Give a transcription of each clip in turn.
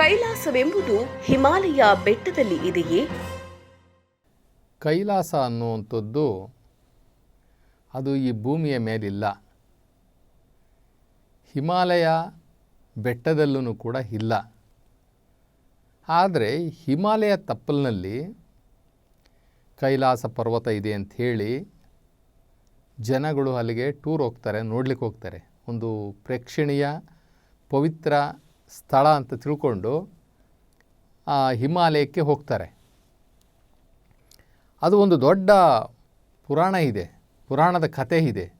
ಕೈಲಾಸವೆಂಬುದು ಹಿಮಾಲಯ ಬೆಟ್ಟದಲ್ಲಿ ಇದೆಯೇ? ಕೈಲಾಸ ಅನ್ನುವಂಥದ್ದು ಅದು ಈ ಭೂಮಿಯ ಮೇಲಿಲ್ಲ. ಹಿಮಾಲಯ ಬೆಟ್ಟದಲ್ಲೂ ಕೂಡ ಇಲ್ಲ. ಆದರೆ ಹಿಮಾಲಯ ತಪ್ಪಲಿನಲ್ಲಿ ಕೈಲಾಸ ಪರ್ವತ ಇದೆ ಅಂತ ಹೇಳಿ ಜನಗಳು ಅಲ್ಲಿಗೆ ಟೂರ್ ಹೋಗ್ತಾರೆ, ನೋಡ್ಲಿಕ್ಕೆ ಹೋಗ್ತಾರೆ. ಒಂದು ಪ್ರೇಕ್ಷಣೀಯ ಪವಿತ್ರ ಸ್ಥಳ ಅಂತ ತಿಳ್ಕೊಂಡು, ಆ, ಹಿಮಾಲಯಕ್ಕೆ ಹೋಗ್ತಾರೆ. ಅದು ಒಂದು ದೊಡ್ಡ ಪುರಾಣ ಇದೆ, ಪುರಾಣದ ಕಥೆ ಇದೆ.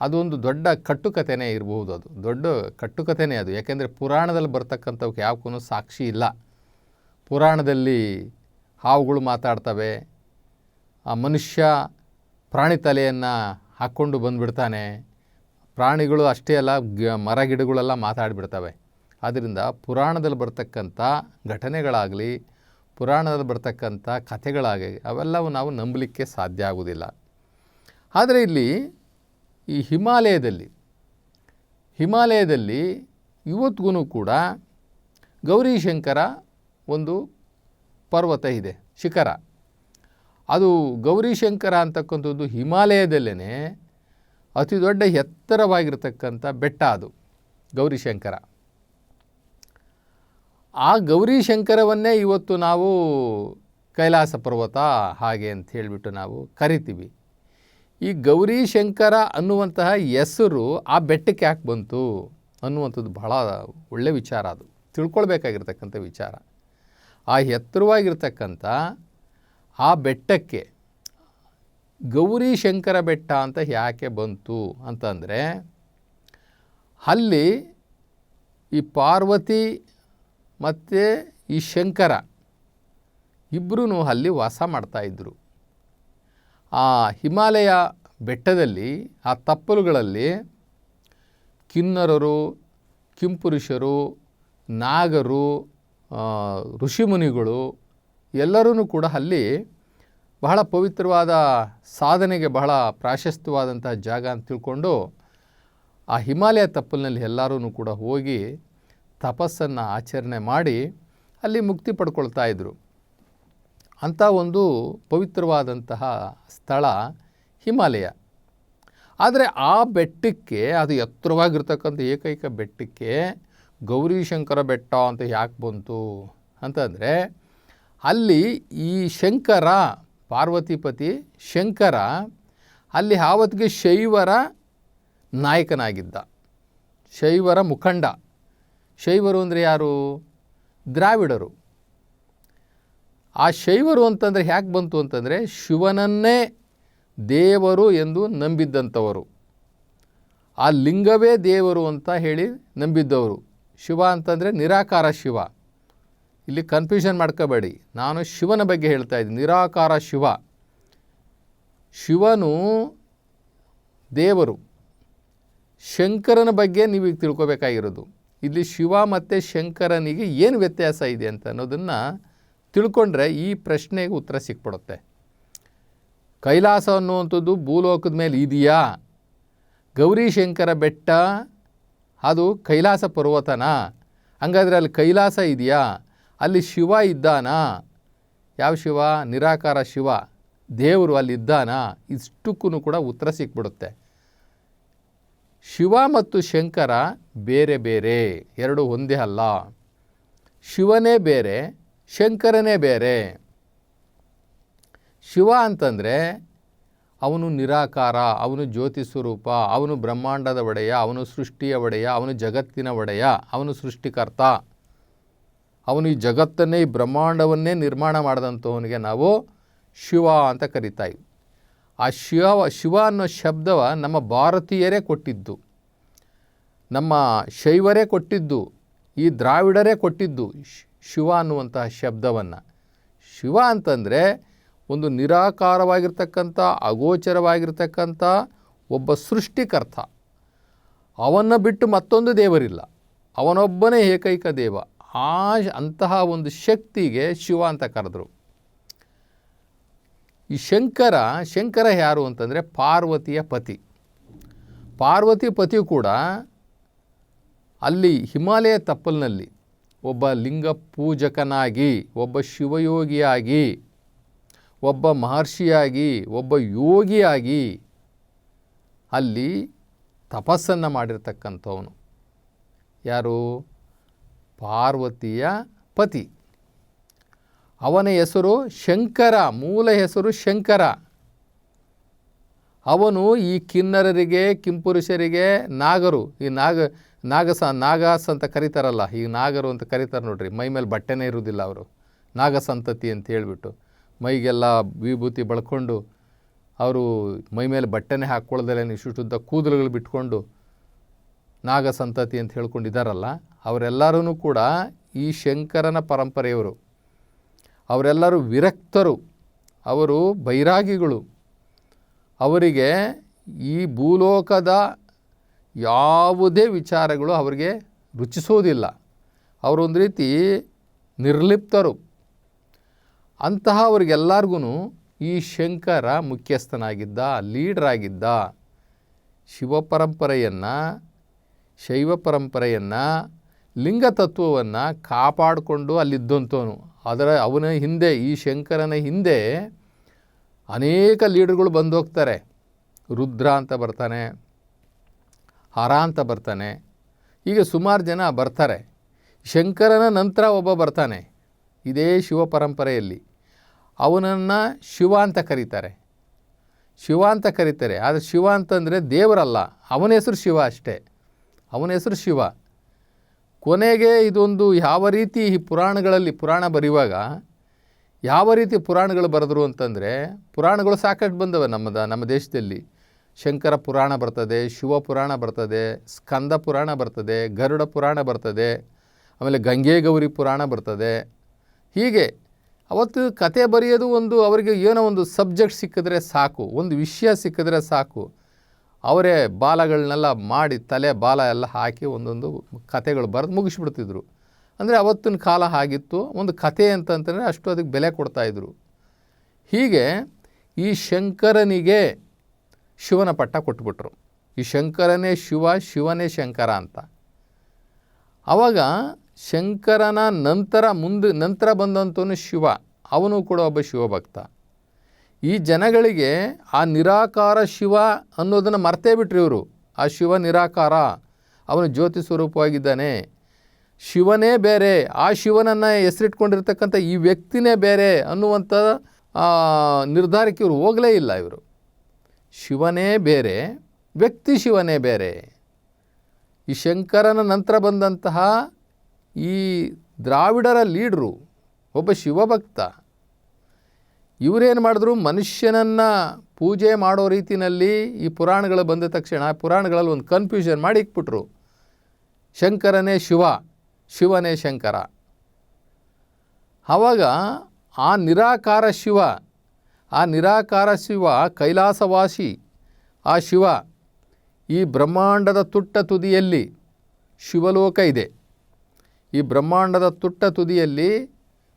ಅದು ಒಂದು ದೊಡ್ಡ ಕಟ್ಟುಕತೆನೇ ಇರಬಹುದು ಅದು, ದೊಡ್ಡ ಕಟ್ಟುಕತೆನೇ ಅದು. ಯಾಕೆಂದರೆ ಪುರಾಣದಲ್ಲಿ ಬರ್ತಕ್ಕಂಥವಕ್ಕೆ ಯಾವಕ್ಕೂ ಸಾಕ್ಷಿ ಇಲ್ಲ. ಪುರಾಣದಲ್ಲಿ ಹಾವುಗಳು ಮಾತಾಡ್ತವೆ, ಆ ಮನುಷ್ಯ ಪ್ರಾಣಿ ತಲೆಯನ್ನು ಹಾಕ್ಕೊಂಡು ಬಂದುಬಿಡ್ತಾನೆ. ಪ್ರಾಣಿಗಳು ಅಷ್ಟೇ ಅಲ್ಲ, ಗ, ಮರ ಗಿಡಗಳೆಲ್ಲ ಮಾತಾಡಿಬಿಡ್ತವೆ. ಆದ್ದರಿಂದ ಪುರಾಣದಲ್ಲಿ ಬರ್ತಕ್ಕಂಥ ಘಟನೆಗಳಾಗಲಿ, ಪುರಾಣದಲ್ಲಿ ಬರ್ತಕ್ಕಂಥ ಕಥೆಗಳಾಗಲಿ ಅವೆಲ್ಲವೂ ನಾವು ನಂಬಲಿಕ್ಕೆ ಸಾಧ್ಯ ಆಗೋದಿಲ್ಲ ಆದರೆ ಇಲ್ಲಿ ಈ ಹಿಮಾಲಯದಲ್ಲಿ ಹಿಮಾಲಯದಲ್ಲಿ ಇವತ್ತಿಗೂ ಕೂಡ ಗೌರಿಶಂಕರ ಒಂದು ಪರ್ವತ ಇದೆ, ಶಿಖರ. ಅದು ಗೌರಿಶಂಕರ ಅಂತಕ್ಕಂಥದ್ದು ಹಿಮಾಲಯದಲ್ಲೇ ಅತಿ ದೊಡ್ಡ ಎತ್ತರವಾಗಿರ್ತಕ್ಕಂಥ ಬೆಟ್ಟ ಅದು ಗೌರೀಶಂಕರ. ಆ ಗೌರಿ ಶಂಕರವನ್ನೇ ಇವತ್ತು ನಾವು ಕೈಲಾಸ ಪರ್ವತ ಹಾಗೆ ಅಂತ ಹೇಳಿಬಿಟ್ಟು ನಾವು ಕರಿತೀವಿ. ಈ ಗೌರಿ ಶಂಕರ ಅನ್ನುವಂತಹ ಹೆಸರು ಆ ಬೆಟ್ಟಕ್ಕೆ ಯಾಕೆ ಬಂತು ಅನ್ನುವಂಥದ್ದು ಬಹಳ ಒಳ್ಳೆಯ ವಿಚಾರ ಅದು. ತಿಳ್ಕೊಳ್ಬೇಕಾಗಿರ್ತಕ್ಕಂಥ ವಿಚಾರ. ಆ ಎತ್ತರವಾಗಿರ್ತಕ್ಕಂಥ ಆ ಬೆಟ್ಟಕ್ಕೆ ಗೌರಿ ಶಂಕರ ಬೆಟ್ಟ ಅಂತ ಯಾಕೆ ಬಂತು ಅಂತಂದರೆ ಅಲ್ಲಿ ಈ ಪಾರ್ವತಿ ಮತ್ತು ಈ ಶಂಕರ ಇಬ್ಬರೂ ಅಲ್ಲಿ ವಾಸ ಮಾಡ್ತಾಯಿದ್ರು ಆ ಹಿಮಾಲಯ ಬೆಟ್ಟದಲ್ಲಿ, ಆ ತಪ್ಪಲುಗಳಲ್ಲಿ ಕಿನ್ನರರು, ಕಿಂಪುರುಷರು, ನಾಗರು ಋಷಿಮುನಿಗಳು ಎಲ್ಲರೂ ಕೂಡ ಅಲ್ಲಿ ಬಹಳ ಪವಿತ್ರವಾದ ಸಾಧನೆಗೆ ಬಹಳ ಪ್ರಾಶಸ್ತ್ಯವಾದಂಥ ಜಾಗ ಅಂತ ತಿಳ್ಕೊಂಡು ಆ ಹಿಮಾಲಯ ತಪ್ಪಲಿನಲ್ಲಿ ಎಲ್ಲರೂ ಕೂಡ ಹೋಗಿ ತಪಸ್ಸನ್ನು ಆಚರಣೆ ಮಾಡಿ ಅಲ್ಲಿ ಮುಕ್ತಿ ಪಡ್ಕೊಳ್ತಾ ಇದ್ದರು ಅಂಥ ಒಂದು ಪವಿತ್ರವಾದಂತಹ ಸ್ಥಳ ಹಿಮಾಲಯ. ಆದರೆ ಆ ಬೆಟ್ಟಕ್ಕೆ, ಅದು ಎತ್ತರವಾಗಿರ್ತಕ್ಕಂಥ ಏಕೈಕ ಬೆಟ್ಟಕ್ಕೆ ಗೌರಿಶಂಕರ ಬೆಟ್ಟ ಅಂತ ಯಾಕೆ ಬಂತು ಅಂತಂದರೆ ಅಲ್ಲಿ ಈ ಶಂಕರ ಪಾರ್ವತಿಪತಿ ಶಂಕರ, ಅಲ್ಲಿ ಆವತ್ತಿಗೆ ಶೈವರ ನಾಯಕನಾಗಿದ್ದ. ಶೈವರ ಮುಖಂಡ. ಶೈವರು ಅಂದರೆ ಯಾರು? ದ್ರಾವಿಡರು. ಆ ಶೈವರು ಅಂತಂದರೆ ಯಾಕೆ ಬಂತು ಅಂತಂದರೆ ಶಿವನನ್ನೇ ದೇವರು ಎಂದು ನಂಬಿದ್ದಂಥವರು. ಆ ಲಿಂಗವೇ ದೇವರು ಅಂತ ಹೇಳಿ ನಂಬಿದ್ದವರು. ಶಿವ ಅಂತಂದರೆ ನಿರಾಕಾರ ಶಿವ. ಇಲ್ಲಿ ಕನ್ಫ್ಯೂಷನ್ ಮಾಡ್ಕೋಬೇಡಿ. ನಾನು ಶಿವನ ಬಗ್ಗೆ ಹೇಳ್ತಾ ಇದ್ದೀನಿ. ನಿರಾಕಾರ ಶಿವ. ಶಿವನು ದೇವರು. ಶಂಕರನ ಬಗ್ಗೆ ನೀವು ತಿಳ್ಕೋಬೇಕಾಗಿರೋದು ತಿಳ್ಕೊಬೇಕಾಗಿರೋದು. ಇಲ್ಲಿ ಶಿವ ಮತ್ತು ಶಂಕರನಿಗೆ ಏನು ವ್ಯತ್ಯಾಸ ಇದೆ ಅಂತ ಅನ್ನೋದನ್ನು ತಿಳ್ಕೊಂಡ್ರೆ ಈ ಪ್ರಶ್ನೆಗೆ ಉತ್ತರ ಸಿಕ್ಬಿಡುತ್ತೆ. ಕೈಲಾಸ ಅನ್ನುವಂಥದ್ದು ಭೂಲೋಕದ ಮೇಲೆ ಇದೆಯಾ? ಗೌರೀಶಂಕರ ಬೆಟ್ಟ, ಅದು ಕೈಲಾಸ ಪರ್ವತನ? ಹಂಗಾದ್ರೆ ಅಲ್ಲಿ ಕೈಲಾಸ ಇದೆಯಾ? ಅಲ್ಲಿ ಶಿವ ಇದ್ದಾನಾ? ಯಾವ ಶಿವ? ನಿರಾಕಾರ ಶಿವ. ದೇವರು ಅಲ್ಲಿ ಇದ್ದಾನಾ? ಇಷ್ಟಕ್ಕೂ ಕೂಡ ಉತ್ತರ ಸಿಕ್ಬಿಡುತ್ತೆ. ಶಿವ ಮತ್ತು ಶಂಕರ ಬೇರೆ ಬೇರೆ, ಎರಡು ಒಂದೇ ಅಲ್ಲ. ಶಿವನೇ ಬೇರೆ, ಶಂಕರನೇ ಬೇರೆ. ಶಿವ ಅಂತಂದರೆ ಅವನು ನಿರಾಕಾರ, ಅವನು ಜ್ಯೋತಿ ಸ್ವರೂಪ, ಅವನು ಬ್ರಹ್ಮಾಂಡದ ಒಡೆಯ, ಅವನು ಸೃಷ್ಟಿಯ ಒಡೆಯ, ಅವನು ಜಗತ್ತಿನ ಒಡೆಯ, ಅವನು ಸೃಷ್ಟಿಕರ್ತ. ಅವನು ಈ ಜಗತ್ತನ್ನೇ, ಈ ಬ್ರಹ್ಮಾಂಡವನ್ನೇ ನಿರ್ಮಾಣ ಮಾಡಿದಂಥವನಿಗೆ ನಾವು ಶಿವ ಅಂತ ಕರಿತಾಯಿವಿ ಆ ಶಿವ ಶಿವ ಅನ್ನೋ ಶಬ್ದವ ನಮ್ಮ ಭಾರತೀಯರೇ ಕೊಟ್ಟಿದ್ದು. ನಮ್ಮ ಶೈವರೇ ಕೊಟ್ಟಿದ್ದು, ಈ ದ್ರಾವಿಡರೇ ಕೊಟ್ಟಿದ್ದು ಶಿವ ಅನ್ನುವಂತಹ ಶಬ್ದವನ್ನು. ಶಿವ ಅಂತಂದರೆ ಒಂದು ನಿರಾಕಾರವಾಗಿರ್ತಕ್ಕಂಥ, ಅಗೋಚರವಾಗಿರ್ತಕ್ಕಂಥ ಒಬ್ಬ ಸೃಷ್ಟಿಕರ್ತ. ಅವನ್ನು ಬಿಟ್ಟು ಮತ್ತೊಂದು ದೇವರಿಲ್ಲ. ಅವನೊಬ್ಬನೇ ಏಕೈಕ ದೇವ. ಆ ಅಂತಹ ಒಂದು ಶಕ್ತಿಗೆ ಶಿವ ಅಂತ ಕರೆದ್ರು. ಈ ಶಂಕರ ಶಂಕರ ಯಾರು ಅಂತಂದರೆ ಪಾರ್ವತಿಯ ಪತಿ. ಪಾರ್ವತಿ ಪತಿ ಕೂಡ ಅಲ್ಲಿ ಹಿಮಾಲಯ ತಪ್ಪಲಿನಲ್ಲಿ ಒಬ್ಬ ಲಿಂಗ ಪೂಜಕನಾಗಿ, ಒಬ್ಬ ಶಿವಯೋಗಿಯಾಗಿ, ಒಬ್ಬ ಮಹರ್ಷಿಯಾಗಿ, ಒಬ್ಬ ಯೋಗಿಯಾಗಿ ಅಲ್ಲಿ ತಪಸ್ಸನ್ನು ಮಾಡಿರ್ತಕ್ಕಂಥವನು. ಯಾರು? ಪಾರ್ವತಿಯ ಪತಿ. ಅವನ ಹೆಸರು ಶಂಕರ, ಮೂಲ ಹೆಸರು ಶಂಕರ. ಅವನು ಈ ಕಿನ್ನರರಿಗೆ, ಕಿಂಪುರುಷರಿಗೆ ನಾಗರು, ಈ ನಾಗ, ನಾಗಸ, ನಾಗಾಸ್ ಅಂತ ಕರೀತಾರಲ್ಲ, ಈ ನಾಗರು ಅಂತ ಕರೀತಾರೆ ನೋಡ್ರಿ, ಮೈ ಮೇಲೆ ಬಟ್ಟೆನೇ ಇರುವುದಿಲ್ಲ ಅವರು. ನಾಗಸಂತತಿ ಅಂತ ಹೇಳಿಬಿಟ್ಟು, ಮೈಗೆಲ್ಲ ವಿಭೂತಿ ಬಳ್ಕೊಂಡು, ಅವರು ಮೈ ಮೇಲೆ ಬಟ್ಟೆನೇ ಹಾಕ್ಕೊಳ್ದಲೇ ಇಷ್ಟುದ್ದ ಕೂದಲುಗಳು ಬಿಟ್ಕೊಂಡು ನಾಗ ಸಂತತಿ ಅಂತ ಹೇಳ್ಕೊಂಡಿದ್ದಾರಲ್ಲ ಅವರೆಲ್ಲರೂ ಕೂಡ ಈ ಶಂಕರನ ಪರಂಪರೆಯವರು. ಅವರೆಲ್ಲರೂ ವಿರಕ್ತರು. ಅವರು ಬೈರಾಗಿಗಳು. ಅವರಿಗೆ ಈ ಭೂಲೋಕದ ಯಾವುದೇ ವಿಚಾರಗಳು ಅವರಿಗೆ ರುಚಿಸೋದಿಲ್ಲ. ಅವರೊಂದು ರೀತಿ ನಿರ್ಲಿಪ್ತರು. ಅಂತಹ ಅವ್ರಿಗೆಲ್ಲರಿಗೂ ಈ ಶಂಕರ ಮುಖ್ಯಸ್ಥನಾಗಿದ್ದ, ಲೀಡ್ರಾಗಿದ್ದ ಶಿವ ಪರಂಪರೆಯನ್ನು, ಶೈವ ಪರಂಪರೆಯನ್ನು ಲಿಂಗತತ್ವವನ್ನು ಕಾಪಾಡಿಕೊಂಡು ಅಲ್ಲಿದ್ದಂಥವನು. ಅದರ ಅವನ ಹಿಂದೆ, ಈ ಶಂಕರನ ಹಿಂದೆ ಅನೇಕ ಲೀಡರ್ಗಳು ಬಂದು ಹೋಗ್ತಾರೆ. ರುದ್ರ ಅಂತ ಬರ್ತಾನೆ, ಹರ ಅಂತ ಬರ್ತಾನೆ ಹೀಗೆ ಸುಮಾರು ಜನ ಬರ್ತಾರೆ. ಶಂಕರನ ನಂತರ ಒಬ್ಬ ಬರ್ತಾನೆ, ಇದೇ ಶಿವ ಪರಂಪರೆಯಲ್ಲಿ. ಅವನನ್ನು ಶಿವ ಅಂತ ಕರೀತಾರೆ. ಶಿವ ಅಂತ ಕರೀತಾರೆ, ಆದರೆ ಶಿವ ಅಂತಂದರೆ ದೇವರಲ್ಲ, ಅವನ ಹೆಸರು ಶಿವ ಅಷ್ಟೇ. ಅವನ ಹೆಸರು ಶಿವ. ಕೊನೆಗೆ ಇದೊಂದು ಯಾವ ರೀತಿ ಈ ಪುರಾಣಗಳಲ್ಲಿ ಪುರಾಣ ಬರೆಯುವಾಗ ಯಾವ ರೀತಿ ಪುರಾಣಗಳು ಬರೆದ್ರು ಅಂತಂದರೆ ಪುರಾಣಗಳು ಸಾಕಷ್ಟು ಬಂದವೆ ನಮ್ಮದ, ನಮ್ಮ ದೇಶದಲ್ಲಿ. ಶಂಕರ ಪುರಾಣ ಬರ್ತದೆ, ಶಿವ ಪುರಾಣ ಬರ್ತದೆ, ಸ್ಕಂದ ಪುರಾಣ ಬರ್ತದೆ, ಗರುಡ ಪುರಾಣ ಬರ್ತದೆ, ಆಮೇಲೆ ಗಂಗೆ ಗೌರಿ ಪುರಾಣ ಬರ್ತದೆ. ಹೀಗೆ ಅವತ್ತು ಕತೆ ಬರೆಯೋದು ಒಂದು ಅವರಿಗೆ ಏನೋ ಒಂದು ಸಬ್ಜೆಕ್ಟ್ ಸಿಕ್ಕಿದ್ರೆ ಸಾಕು, ಒಂದು ವಿಷಯ ಸಿಕ್ಕಿದ್ರೆ ಸಾಕು. ಅವರೇ ಬಾಲಗಳನ್ನೆಲ್ಲ ಮಾಡಿ ತಲೆ, ಬಾಲ ಎಲ್ಲ ಹಾಕಿ ಒಂದೊಂದು ಕಥೆಗಳು ಬರೆದು ಮುಗಿಸ್ಬಿಡ್ತಿದ್ರು. ಅಂದರೆ ಅವತ್ತಿನ ಕಾಲ ಆಗಿತ್ತು ಒಂದು ಕಥೆ ಅಂತಂತಂದರೆ ಅಷ್ಟು ಅದಕ್ಕೆ ಬೆಲೆ ಕೊಡ್ತಾಯಿದ್ರು ಹೀಗೆ ಈ ಶಂಕರನಿಗೆ ಶಿವನ ಪಟ್ಟ ಕೊಟ್ಬಿಟ್ರು. ಈ ಶಂಕರನೇ ಶಿವ, ಶಿವನೇ ಶಂಕರ ಅಂತ. ಆವಾಗ ಶಂಕರನ ನಂತರ ಮುಂದೆ, ನಂತರ ಬಂದಂಥವನು ಶಿವ. ಅವನು ಕೂಡ ಒಬ್ಬ ಶಿವಭಕ್ತ. ಈ ಜನಗಳಿಗೆ ಆ ನಿರಾಕಾರ ಶಿವ ಅನ್ನೋದನ್ನು ಮರ್ತೇ ಬಿಟ್ರಿ ಇವರು. ಆ ಶಿವ ನಿರಾಕಾರ. ಅವನು ಜ್ಯೋತಿ ಸ್ವರೂಪವಾಗಿದ್ದಾನೆ. ಶಿವನೇ ಬೇರೆ. ಆ ಶಿವನನ್ನು ಹೆಸರಿಟ್ಕೊಂಡಿರ್ತಕ್ಕಂಥ ಈ ವ್ಯಕ್ತಿನೇ ಬೇರೆ ಅನ್ನುವಂಥ ನಿರ್ಧಾರಕ್ಕೆ ಇವರು ಹೋಗಲೇ ಇಲ್ಲ ಇವರು. ಶಿವನೇ ಬೇರೆ, ವ್ಯಕ್ತಿ ಶಿವನೇ ಬೇರೆ. ಈ ಶಂಕರನ ನಂತರ ಬಂದಂತಹ ಈ ದ್ರಾವಿಡರ ಲೀಡ್ರು, ಒಬ್ಬ ಶಿವಭಕ್ತ. ಇವರೇನು ಮಾಡಿದ್ರು? ಮನುಷ್ಯನನ್ನು ಪೂಜೆ ಮಾಡೋ ರೀತಿಯಲ್ಲಿ ಈ ಪುರಾಣಗಳು ಬಂದ ತಕ್ಷಣ ಪುರಾಣಗಳಲ್ಲಿ ಒಂದು ಕನ್ಫ್ಯೂಷನ್ ಮಾಡಿ ಇಕ್ಬಿಟ್ರು. ಶಂಕರನೇ ಶಿವ, ಶಿವನೇ ಶಂಕರ. ಆವಾಗ ಆ ನಿರಾಕಾರ ಶಿವ, ಆ ನಿರಾಕಾರ ಶಿವ ಕೈಲಾಸವಾಸಿ, ಆ ಶಿವ ಈ ಬ್ರಹ್ಮಾಂಡದ ತುಟ್ಟ ತುದಿಯಲ್ಲಿ ಶಿವಲೋಕ ಇದೆ. ಈ ಬ್ರಹ್ಮಾಂಡದ ತುಟ್ಟ ತುದಿಯಲ್ಲಿ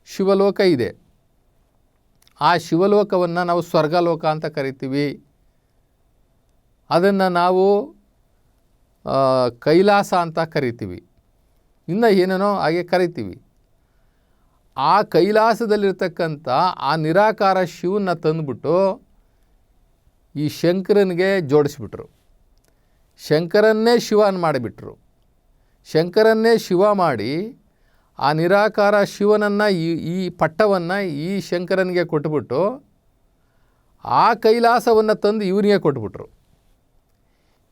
ಶಿವಲೋಕ ಇದೆ. ಆ ಶಿವಲೋಕವನ್ನು ನಾವು ಸ್ವರ್ಗಲೋಕ ಅಂತ ಕರಿತೀವಿ. ಅದನ್ನು ನಾವು ಕೈಲಾಸ ಅಂತ ಕರಿತೀವಿ. ಇನ್ನು ಏನೇನೋ ಹಾಗೆ ಕರಿತೀವಿ. ಆ ಕೈಲಾಸದಲ್ಲಿರ್ತಕ್ಕಂಥ ಆ ನಿರಾಕಾರ ಶಿವನ್ನ ತಂದುಬಿಟ್ಟು ಈ ಶಂಕರನಿಗೆ ಜೋಡಿಸ್ಬಿಟ್ರು. ಶಂಕರನ್ನೇ ಶಿವನ್ ಮಾಡಿಬಿಟ್ರು. ಶಂಕರನ್ನೇ ಶಿವ ಮಾಡಿ ಆ ನಿರಾಕಾರ ಶಿವನನ್ನು ಈ ಈ ಪಟ್ಟವನ್ನು ಈ ಶಂಕರನಿಗೆ ಕೊಟ್ಬಿಟ್ಟು ಆ ಕೈಲಾಸವನ್ನು ತಂದು ಇವನಿಗೆ ಕೊಟ್ಬಿಟ್ರು.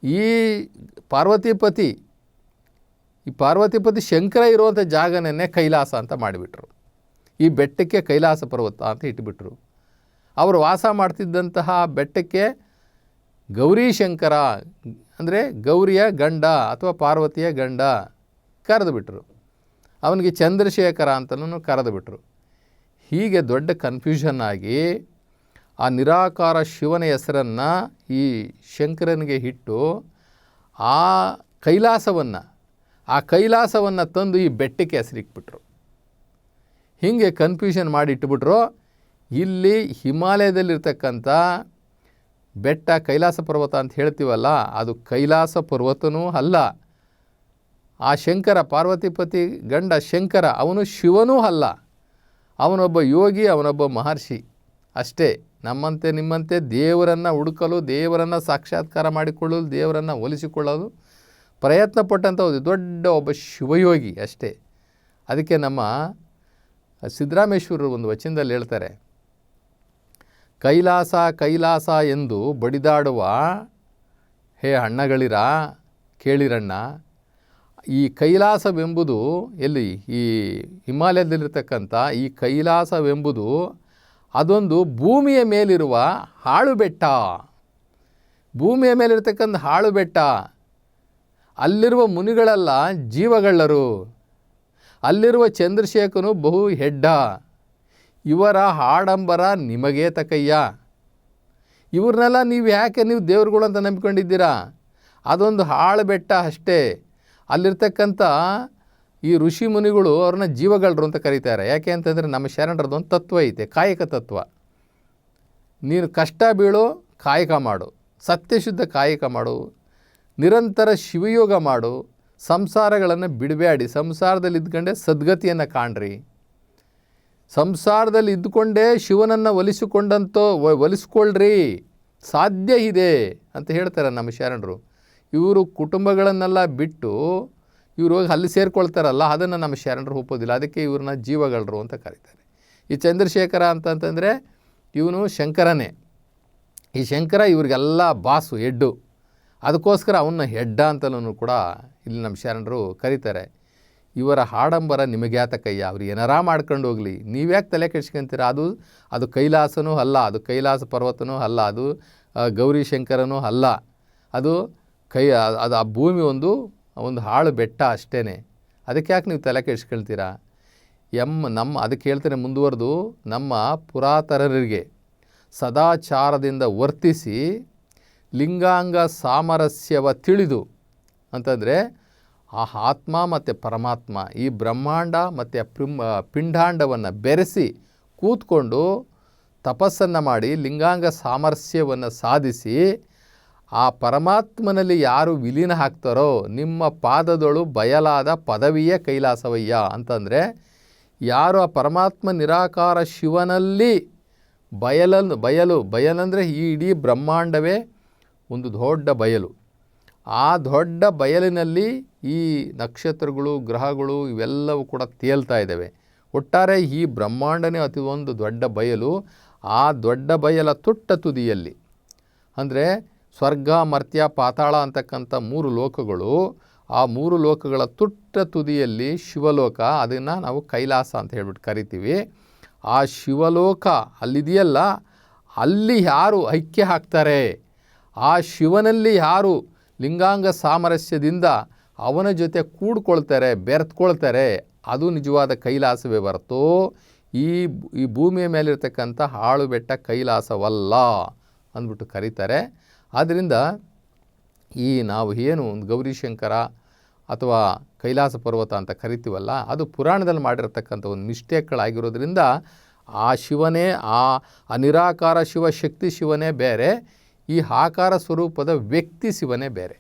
ಈ ಪಾರ್ವತಿಪತಿ ಈ ಪಾರ್ವತಿಪತಿ ಶಂಕರ ಇರುವಂಥ ಜಾಗನೇ ಕೈಲಾಸ ಅಂತ ಮಾಡಿಬಿಟ್ರು. ಈ ಬೆಟ್ಟಕ್ಕೆ ಕೈಲಾಸ ಪರ್ವತ ಅಂತ ಇಟ್ಬಿಟ್ರು. ಅವರು ವಾಸ ಮಾಡ್ತಿದ್ದಂತಹ ಬೆಟ್ಟಕ್ಕೆ ಗೌರಿ ಶಂಕರ, ಅಂದರೆ ಗೌರಿಯ ಗಂಡ ಅಥವಾ ಪಾರ್ವತಿಯ ಗಂಡ ಕರೆದು ಬಿಟ್ಟರು ಅವನಿಗೆ ಚಂದ್ರಶೇಖರ ಅಂತಲೂ ಕರೆದು ಬಿಟ್ಟರು ಹೀಗೆ ದೊಡ್ಡ ಕನ್ಫ್ಯೂಷನ್ ಆಗಿ ಆ ನಿರಾಕಾರ ಶಿವನ ಹೆಸರನ್ನು ಈ ಶಂಕರನಿಗೆ ಇಟ್ಟು ಆ ಕೈಲಾಸವನ್ನು ಆ ಕೈಲಾಸವನ್ನು ತಂದು ಈ ಬೆಟ್ಟಕ್ಕೆ ಹೆಸರಿಕ್ಬಿಟ್ರು ಹೀಗೆ ಕನ್ಫ್ಯೂಷನ್ ಮಾಡಿ ಇಟ್ಬಿಟ್ರು. ಇಲ್ಲಿ ಹಿಮಾಲಯದಲ್ಲಿರ್ತಕ್ಕಂಥ ಬೆಟ್ಟ ಕೈಲಾಸ ಪರ್ವತ ಅಂತ ಹೇಳ್ತೀವಲ್ಲ, ಅದು ಕೈಲಾಸ ಪರ್ವತನೂ ಅಲ್ಲ. ಆ ಶಂಕರ ಪಾರ್ವತಿಪತಿ ಗಂಡ ಶಂಕರ, ಅವನು ಶಿವನೂ ಅಲ್ಲ. ಅವನೊಬ್ಬ ಯೋಗಿ, ಅವನೊಬ್ಬ ಮಹರ್ಷಿ. ಅಷ್ಟೇ, ನಮ್ಮಂತೆ ನಿಮ್ಮಂತೆ ದೇವರನ್ನು ಹುಡುಕಲು, ದೇವರನ್ನು ಸಾಕ್ಷಾತ್ಕಾರ ಮಾಡಿಕೊಳ್ಳಲು, ದೇವರನ್ನು ಒಲಿಸಿಕೊಳ್ಳಲು ಪ್ರಯತ್ನ ಪಟ್ಟಂಥ ಒಂದು ದೊಡ್ಡ ಒಬ್ಬ ಶಿವಯೋಗಿ ಅಷ್ಟೇ. ಅದಕ್ಕೆ ನಮ್ಮ ಸಿದ್ದರಾಮೇಶ್ವರರು ಒಂದು ವಚನದಲ್ಲಿ ಹೇಳ್ತಾರೆ, ಕೈಲಾಸ ಕೈಲಾಸ ಎಂದು ಬಡಿದಾಡುವ, ಹೇ ಅಣ್ಣಗಳಿರ, ಕೇಳಿರಣ್ಣ ಈ ಕೈಲಾಸವೆಂಬುದು ಎಲ್ಲಿ? ಈ ಹಿಮಾಲಯದಲ್ಲಿರ್ತಕ್ಕಂಥ ಈ ಕೈಲಾಸವೆಂಬುದು ಅದೊಂದು ಭೂಮಿಯ ಮೇಲಿರುವ ಹಾಳು ಬೆಟ್ಟ ಭೂಮಿಯ ಮೇಲಿರ್ತಕ್ಕಂಥ ಹಾಳು ಬೆಟ್ಟ ಅಲ್ಲಿರುವ ಮುನಿಗಳೆಲ್ಲ ಜೀವಗಳ್ಳರು. ಅಲ್ಲಿರುವ ಚಂದ್ರಶೇಖನು ಬಹು ಹೆಡ್ಡ. ಇವರ ಹಾಡಂಬರ ನಿಮಗೇ ತಕಯ್ಯ ಇವ್ರನ್ನೆಲ್ಲ ನೀವು ಯಾಕೆ ನೀವು ದೇವ್ರುಗಳು ಅಂತ ನಂಬಿಕೊಂಡಿದ್ದೀರಾ? ಅದೊಂದು ಹಾಳು ಬೆಟ್ಟ ಅಷ್ಟೇ. ಅಲ್ಲಿರ್ತಕ್ಕಂಥ ಈ ಋಷಿ ಮುನಿಗಳು ಅವ್ರನ್ನ ಜೀವಗಳರು ಅಂತ ಕರೀತಾರೆ. ಯಾಕೆ ಅಂತಂದರೆ ನಮ್ಮ ಶರಣರದ್ದು ಒಂದು ತತ್ವ ಐತೆ, ಕಾಯಕ ತತ್ವ. ನೀನು ಕಷ್ಟ ಬೀಳು, ಕಾಯಕ ಮಾಡು. ಸತ್ಯಶುದ್ಧ ಕಾಯಕ ಮಾಡು. ನಿರಂತರ ಶಿವಯೋಗ ಮಾಡು. ಸಂಸಾರಗಳನ್ನು ಬಿಡಬೇಡಿ ಸಂಸಾರದಲ್ಲಿ ಇದ್ಕೊಂಡೇ ಸದ್ಗತಿಯನ್ನು ಕಾಣ್ರಿ. ಸಂಸಾರದಲ್ಲಿ ಇದ್ದುಕೊಂಡೇ ಶಿವನನ್ನು ಒಲಿಸಿಕೊಂಡಂತೋ ಒಲಿಸ್ಕೊಳ್ರಿ. ಸಾಧ್ಯ ಇದೆ ಅಂತ ಹೇಳ್ತಾರೆ ನಮ್ಮ ಶರಣರು. ಇವರು ಕುಟುಂಬಗಳನ್ನೆಲ್ಲ ಬಿಟ್ಟು ಇವರು ಹೋಗಿ ಅಲ್ಲಿ ಸೇರಿಕೊಳ್ತಾರಲ್ಲ, ಅದನ್ನು ನಮ್ಮ ಶರಣರು ಒಪ್ಪೋದಿಲ್ಲ. ಅದಕ್ಕೆ ಇವ್ರನ್ನ ಜೀವಗಳರು ಅಂತ ಕರೀತಾರೆ. ಈ ಚಂದ್ರಶೇಖರ ಅಂತಂತಂದರೆ ಇವನು ಶಂಕರನೇ. ಈ ಶಂಕರ ಇವ್ರಿಗೆಲ್ಲ ಬಾಸು ಹೆಡ್ಡು ಅದಕ್ಕೋಸ್ಕರ ಅವನ್ನ ಹೆಡ್ಡ ಅಂತಲೂ ಕೂಡ ಇಲ್ಲಿ ನಮ್ಮ ಶರಣರು ಕರೀತಾರೆ. ಇವರ ಹಾಡಂಬರ ನಿಮಗೆ ಕೈಯ. ಅವ್ರು ಏನಾರ ಮಾಡ್ಕೊಂಡು ಹೋಗಲಿ. ನೀವ್ಯಾಕೆ ತಲೆ ಕೆಡ್ಸ್ಕೊಂತೀರ? ಅದು ಅದು ಕೈಲಾಸನೂ ಅಲ್ಲ. ಅದು ಕೈಲಾಸ ಪರ್ವತನೂ ಅಲ್ಲ. ಅದು ಗೌರಿ ಶಂಕರನೂ ಅಲ್ಲ. ಅದು ಕೈ, ಅದು ಆ ಭೂಮಿ ಒಂದು ಒಂದು ಹಾಳು ಬೆಟ್ಟ ಅಷ್ಟೇ ಅದಕ್ಕೆ ಯಾಕೆ ನೀವು ತಲೆ ಕೆಡಿಸ್ಕೊಳ್ತೀರಾ? ಎಂ ನಮ್ಮ, ಅದಕ್ಕೆ ಹೇಳ್ತಾರೆ ಮುಂದುವರೆದು, ನಮ್ಮ ಪುರಾತನರಿಗೆ ಸದಾಚಾರದಿಂದ ವರ್ತಿಸಿ ಲಿಂಗಾಂಗ ಸಾಮರಸ್ಯವ ತಿಳಿದು ಅಂತಂದರೆ, ಆ ಆತ್ಮ ಮತ್ತು ಪರಮಾತ್ಮ ಈ ಬ್ರಹ್ಮಾಂಡ ಮತ್ತು ಪ್ರಿಮ್ ಪಿಂಡಾಂಡವನ್ನು ಬೆರೆಸಿ ಕೂತ್ಕೊಂಡು ತಪಸ್ಸನ್ನು ಮಾಡಿ ಲಿಂಗಾಂಗ ಸಾಮರಸ್ಯವನ್ನು ಸಾಧಿಸಿ ಆ ಪರಮಾತ್ಮನಲ್ಲಿ ಯಾರು ವಿಲೀನ ಹಾಕ್ತಾರೋ ನಿಮ್ಮ ಪಾದದೊಳು ಬಯಲಾದ ಪದವಿಯೇ ಕೈಲಾಸವಯ್ಯ. ಅಂತಂದರೆ ಯಾರು ಆ ಪರಮಾತ್ಮ ನಿರಾಕಾರ ಶಿವನಲ್ಲಿ ಬಯಲನ್ನು ಬಯಲು, ಬಯಲಂದರೆ ಈ ಇಡೀ ಬ್ರಹ್ಮಾಂಡವೇ ಒಂದು ದೊಡ್ಡ ಬಯಲು. ಆ ದೊಡ್ಡ ಬಯಲಿನಲ್ಲಿ ಈ ನಕ್ಷತ್ರಗಳು, ಗ್ರಹಗಳು ಇವೆಲ್ಲವೂ ಕೂಡ ತೇಲ್ತಾ ಇದ್ದಾವೆ. ಒಟ್ಟಾರೆ ಈ ಬ್ರಹ್ಮಾಂಡನೇ ಅತಿ ಒಂದು ದೊಡ್ಡ ಬಯಲು. ಆ ದೊಡ್ಡ ಬಯಲ ತುಟ್ಟ ತುದಿಯಲ್ಲಿ. ಅಂದರೆ ಸ್ವರ್ಗ, ಮರ್ತ್ಯ, ಪಾತಾಳ ಅಂತಕ್ಕಂಥ ಮೂರು ಲೋಕಗಳು, ಆ ಮೂರು ಲೋಕಗಳ ತುಟ್ಟ ತುದಿಯಲ್ಲಿ ಶಿವಲೋಕ, ಅದನ್ನು ನಾವು ಕೈಲಾಸ ಅಂತ ಹೇಳ್ಬಿಟ್ಟು ಕರಿತೀವಿ. ಆ ಶಿವಲೋಕ ಅಲ್ಲಿದೆಯಲ್ಲ, ಅಲ್ಲಿ ಯಾರು ಐಕ್ಯ ಹಾಕ್ತಾರೆ? ಆ ಶಿವನಲ್ಲಿ ಯಾರು ಲಿಂಗಾಂಗ ಸಾಮರಸ್ಯದಿಂದ ಅವನ ಜೊತೆ ಕೂಡ್ಕೊಳ್ತಾರೆ, ಬೆರೆತ್ಕೊಳ್ತಾರೆ, ಅದು ನಿಜವಾದ ಕೈಲಾಸವೇ ಹೊರತು ಈ ಈ ಭೂಮಿಯ ಮೇಲಿರ್ತಕ್ಕಂಥ ಹಾಳು ಬೆಟ್ಟ ಕೈಲಾಸವಲ್ಲ ಅಂದ್ಬಿಟ್ಟು ಕರೀತಾರೆ. ಆದ್ದರಿಂದ ಈ ನಾವು ಏನು ಒಂದು ಗೌರಿಶಂಕರ ಅಥವಾ ಕೈಲಾಸ ಪರ್ವತ ಅಂತ ಕರಿತೀವಲ್ಲ, ಅದು ಪುರಾಣದಲ್ಲಿ ಮಾಡಿರತಕ್ಕಂಥ ಒಂದು ಮಿಸ್ಟೇಕ್ಗಳಾಗಿರೋದ್ರಿಂದ ಆ ಶಿವನೇ, ಆ ಅನಿರಾಕಾರ ನಿರಾಕಾರ ಶಿವ, ಶಕ್ತಿ ಶಿವನೇ ಬೇರೆ, ಈ ಆಕಾರ ಸ್ವರೂಪದ ವ್ಯಕ್ತಿ ಶಿವನೇ ಬೇರೆ.